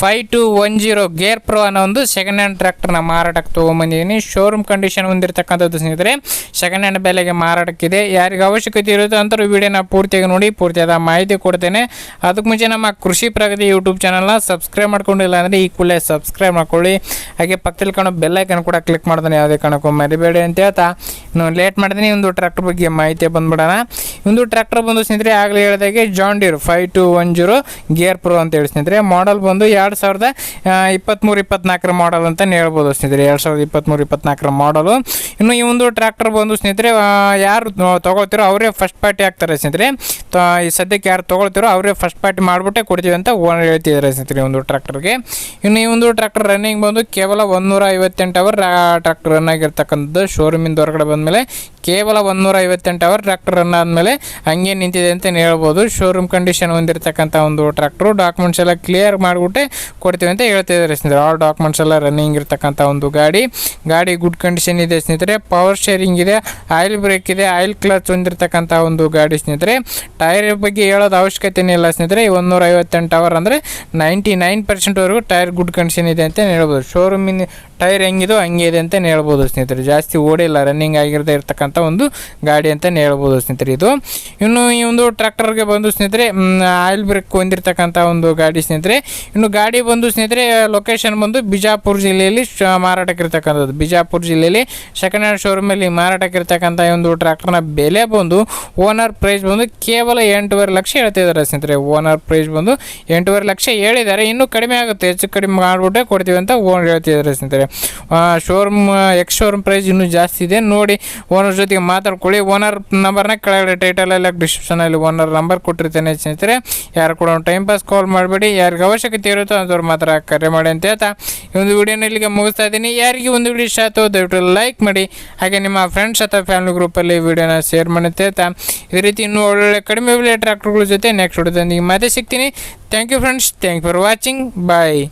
five two one zero gear pro ಅನ್ನೋ ಒಂದು second hand ಟ್ರ್ಯಾಕ್ಟರ್ನ ಮಾರಾಟಕ್ಕೆ ತೊಗೊಂಬಂದಿದ್ದೀನಿ. ಶೋರೂಮ್ ಕಂಡೀಷನ್ ಹೊಂದಿರತಕ್ಕಂಥದ್ದು ಸ್ನೇಹಿತರೆ ಸೆಕೆಂಡ್ ಹ್ಯಾಂಡ್ ಬೆಲೆಗೆ ಮಾರಾಟಕ್ಕಿದೆ. ಯಾರಿಗೆ ಅವಶ್ಯಕತೆ ಇರುತ್ತೋ ಅಂಥವ್ರು ವಿಡಿಯೋನ ಪೂರ್ತಿಯಾಗಿ ನೋಡಿ, ಪೂರ್ತಿಯಾದ ಮಾಹಿತಿ ಕೊಡ್ತೇನೆ. ಅದಕ್ಕೆ ಮುಂಚೆ ನಮ್ಮ ಕೃಷಿ ಪ್ರಗತಿ ಯೂಟ್ಯೂಬ್ ಚಾನಲ್ನ ಸಬ್ಸ್ಕ್ರೈಬ್ ಮಾಡ್ಕೊಂಡಿಲ್ಲ ಅಂದರೆ ಈ ಕೂಡಲೇ ಸಬ್ಸ್ಕ್ರೈಬ್ ಮಾಡ್ಕೊಳ್ಳಿ. ಹಾಗೆ ಪಕ್ಕದಲ್ಲಿ ಕಾಣೋ ಬೆಲ್ಲೈಕನ್ ಕೂಡ ಕ್ಲಿಕ್ ಮಾಡ್ತಾನೆ ಯಾವುದೇ ಕಾರಣಕ್ಕೂ ಮರಿಬೇಡಿ ಅಂತ ಹೇಳ್ತಾ. ಇನ್ನು ಲೇಟ್ ಮಾಡ್ತೀನಿ, ಒಂದು ಟ್ರ್ಯಾಕ್ಟರ್ ಬಗ್ಗೆ ಮಾಹಿತಿ ಬಂದ್ಬಿಡೋಣ. ಒಂದು ಟ್ರ್ಯಾಕ್ಟರ್ ಬಂದು ಸ್ನೇಹಿತರೆ, ಆಗಲೇ ಹೇಳಿದಾಗೆ John Deere five two one zero gear pro ಅಂತ ಹೇಳಿ ಸ್ನೇಹಿತರೆ ಮಾಡಲ್ ಬಂದು ಎರಡು ಸಾವಿರದ ಇಪ್ಪತ್ತ್ಮೂರು ಇಪ್ಪತ್ನಾಲ್ಕರ ಮಾಡಲ್ ಅಂತ ಹೇಳ್ಬೋದು ಸ್ನೇಹಿತರೆ. ಎರಡು ಸಾವಿರದ ಇಪ್ಪತ್ತ್ಮೂರು ಇಪ್ಪತ್ನಾಲ್ಕರ ಮಾಡಲು ಇನ್ನು ಈ ಒಂದು ಟ್ರ್ಯಾಕ್ಟರ್ ಬಂದು ಸ್ನೇಹಿತರೆ ಯಾರು ತೊಗೊಳ್ತಿರೋ ಅವರೇ ಫಸ್ಟ್ ಪಾರ್ಟಿ ಆಗ್ತಾರೆ ಸ್ನೇಹಿತರೆ. ಈ ಸದ್ಯಕ್ಕೆ ಯಾರು ತೊಗೊಳ್ತಿರೋ ಅವರೇ ಫಸ್ಟ್ ಪಾರ್ಟಿ ಮಾಡಿಬಿಟ್ಟೆ ಕೊಡ್ತೀವಿ ಅಂತ ಓನರ್ ಹೇಳ್ತಿದ್ದಾರೆ ಸ್ನೇಹಿತರೆ ಒಂದು ಟ್ರ್ಯಾಕ್ಟರ್ಗೆ ಇನ್ನು ಈ ಒಂದು ಟ್ರ್ಯಾಕ್ಟರ್ ರನ್ನಿಂಗ್ ಬಂದು ಕೇವಲ ಒಂದೂರ ಐವತ್ತೆಂಟು ಅವರ್ ಟ್ರ್ಯಾಕ್ಟರ್ ರನ್ ಆಗಿರ್ತಕ್ಕಂಥದ್ದು ಶೋರೂಮಿಂದ ಹೊರಗಡೆ ಬಂದಮೇಲೆ ಕೇವಲ ಒಂದೂರ ಐವತ್ತೆಂಟು ಅವರ್ ಟ್ರ್ಯಾಕ್ಟರ್ ರನ್ ಆದಮೇಲೆ ಹಂಗೆ ನಿಂತಿದೆ ಅಂತಲೇ ಹೇಳ್ಬೋದು. ಶೋರೂಮ್ ಕಂಡೀಷನ್ ಹೊಂದಿರತಕ್ಕಂಥ ಒಂದು ಟ್ರ್ಯಾಕ್ಟ್ರು ಡಾಕ್ಯುಮೆಂಟ್ಸ್ ಎಲ್ಲ ಕ್ಲಿಯರ್ ಮಾಡಿಬಿಟ್ಟೆ ಕೊಡ್ತೀವಿ ಅಂತ ಹೇಳ್ತಿದ್ದಾರೆ ಸ್ನೇಹಿತರೆ. ಆಲ್ ಡಾಕ್ಯುಮೆಂಟ್ಸ್ ಎಲ್ಲ ರನ್ನಿಂಗ್ ಇರ್ತಕ್ಕಂಥ ಒಂದು ಗಾಡಿ. ಗಾಡಿ ಗುಡ್ ಕಂಡೀಷನ್ ಇದೆ ಸ್ನೇಹಿತರೆ. ಪವರ್ ಶೇರಿಂಗ್ ಇದೆ ಆಯಿಲ್ ಬ್ರೇಕ್ ಇದೆ ಆಯಿಲ್ ಕ್ಲಚ್ ಹೊಂದಿರತಕ್ಕಂಥ ಒಂದು ಗಾಡಿ ಸ್ನೇಹಿತರೆ. ಟೈರ್ ಬಗ್ಗೆ ಹೇಳೋದು ಅವಶ್ಯಕತೆನೇ ಇಲ್ಲ ಸ್ನೇಹಿತರೆ. ಒಂದೂರ ಐವತ್ತೆಂಟು ಅವರ್ ಅಂದರೆ ನೈಂಟಿ ನೈನ್ ಪರ್ಸೆಂಟ್ವರೆಗೂ ಟೈರ್ ಗುಡ್ ಕಂಡೀಷನ್ ಇದೆ ಅಂತ ಹೇಳ್ಬೋದು. ಶೋರೂಮಿನ ಟೈರ್ ಹೆಂಗಿದೋ ಹಂಗೆ ಇದೆ ಅಂತ ಹೇಳ್ಬೋದು ಸ್ನೇಹಿತರೆ. ಜಾಸ್ತಿ ಓಡಿಲ್ಲ ರನ್ನಿಂಗ್ ಆಗಿರದೇ ಇರತಕ್ಕಂಥ ಒಂದು ಗಾಡಿ ಅಂತಲೇ ಹೇಳ್ಬೋದು ಸ್ನೇಹಿತರೆ ಇದು. ಇನ್ನು ಈ ಒಂದು ಟ್ರ್ಯಾಕ್ಟರ್ಗೆ ಬಂದು ಸ್ನೇಹಿತರೆ ಆಯಿಲ್ ಬ್ರೇಕ್ ಹೊಂದಿರತಕ್ಕಂಥ ಒಂದು ಗಾಡಿ ಸ್ನೇಹಿತರೆ. ಇನ್ನು ಗಾಡಿ ಬಂದು ಸ್ನೇಹಿತರೆ ಲೊಕೇಶನ್ ಬಂದು ಬಿಜಾಪುರ ಜಿಲ್ಲೆಯಲ್ಲಿ ಮಾರಾಟಕ್ಕೆ ಇರ್ತಕ್ಕಂಥದ್ದು ಬಿಜಾಪುರ ಜಿಲ್ಲೆಯಲ್ಲಿ ಸೆಕೆಂಡ್ ಹ್ಯಾಂಡ್ ಶೋರೂಮಲ್ಲಿ ಮಾರಾಟಕ್ಕಿರ್ತಕ್ಕಂಥ ಈ ಒಂದು ಟ್ರ್ಯಾಕ್ಟರ್ನ ಬೆಲೆ ಬಂದು ಓನರ್ ಪ್ರೈಸ್ ಬಂದು ಕೇವಲ ಎಂಟೂವರೆ ಲಕ್ಷ ಹೇಳ್ತಿದ್ದಾರೆ ಸ್ನೇಹಿತರೆ. ಓನರ್ ಪ್ರೈಸ್ ಬಂದು ಎಂಟೂವರೆ ಲಕ್ಷ ಹೇಳಿದ್ದಾರೆ. ಇನ್ನೂ ಕಡಿಮೆ ಆಗುತ್ತೆ. ಹೆಚ್ಚು ಕಡಿಮೆ ಮಾಡಿಬಿಟ್ಟೆ ಕೊಡ್ತೀವಿ ಅಂತ ಓನರ್ ಹೇಳ್ತಿದ್ದಾರೆ ಸ್ನೇಹಿತರೆ. ಶೋರೂಮ್ ಎಕ್ಸ್ ಶೋರೂಮ್ ಪ್ರೈಸ್ ಇನ್ನೂ ಜಾಸ್ತಿ ಇದೆ. ನೋಡಿ ಓನರ್ ಜೊತೆಗೆ ಮಾತಾಡ್ಕೊಳ್ಳಿ. ಓನರ್ ನಂಬರ್ನ ಕೆಳಗಡೆ ಟೈಟಲಲ್ಲಿ ಡಿಸ್ಕ್ರಿಪ್ಷನಲ್ಲಿ ಓನರ್ ನಂಬರ್ ಕೊಟ್ಟಿರ್ತೇನೆ ಸ್ನೇಹಿತರೆ. ಯಾರು ಕೂಡ ಟೈಮ್ ಪಾಸ್ ಕಾಲ್ ಮಾಡಬೇಡಿ. ಯಾರಿಗೆ ಅವಶ್ಯಕತೆ ಇರುತ್ತೋ ಅಂಥವ್ರು ಮಾತ್ರ ಕರೆ ಮಾಡಿ ಅಂತ ಹೇಳ್ತಾ ಈ ಒಂದು ವಿಡಿಯೋನ ಇಲ್ಲಿಗೆ ಮುಗಿಸ್ತಾ ಇದ್ದೀನಿ. ಯಾರಿಗೆ ಒಂದು ವಿಡಿಯೋ ಇಷ್ಟ ಆಯಿತು ದಯವಿಟ್ಟು ಲೈಕ್ ಮಾಡಿ, ಹಾಗೆ ನಿಮ್ಮ ಫ್ರೆಂಡ್ಸ್ ಅಥವಾ ಫ್ಯಾಮಿಲಿ ಗ್ರೂಪಲ್ಲಿ ವಿಡಿಯೋನ ಶೇರ್ ಮಾಡಿ ಅಂತ ಹೇಳ್ತಾ. ಇದೇ ರೀತಿ ಇನ್ನೂ ಒಳ್ಳೊಳ್ಳೆ ಕಡಿಮೆ ಬೆಲೆ ಟ್ರ್ಯಾಕ್ಟರ್ಗಳ ಜೊತೆ ನೆಕ್ಸ್ಟ್ ವಿಡಿಯೋದೊಂದಿಗೆ ಮತ್ತೆ ಸಿಗ್ತೀನಿ. Thank you friends thank for watching bye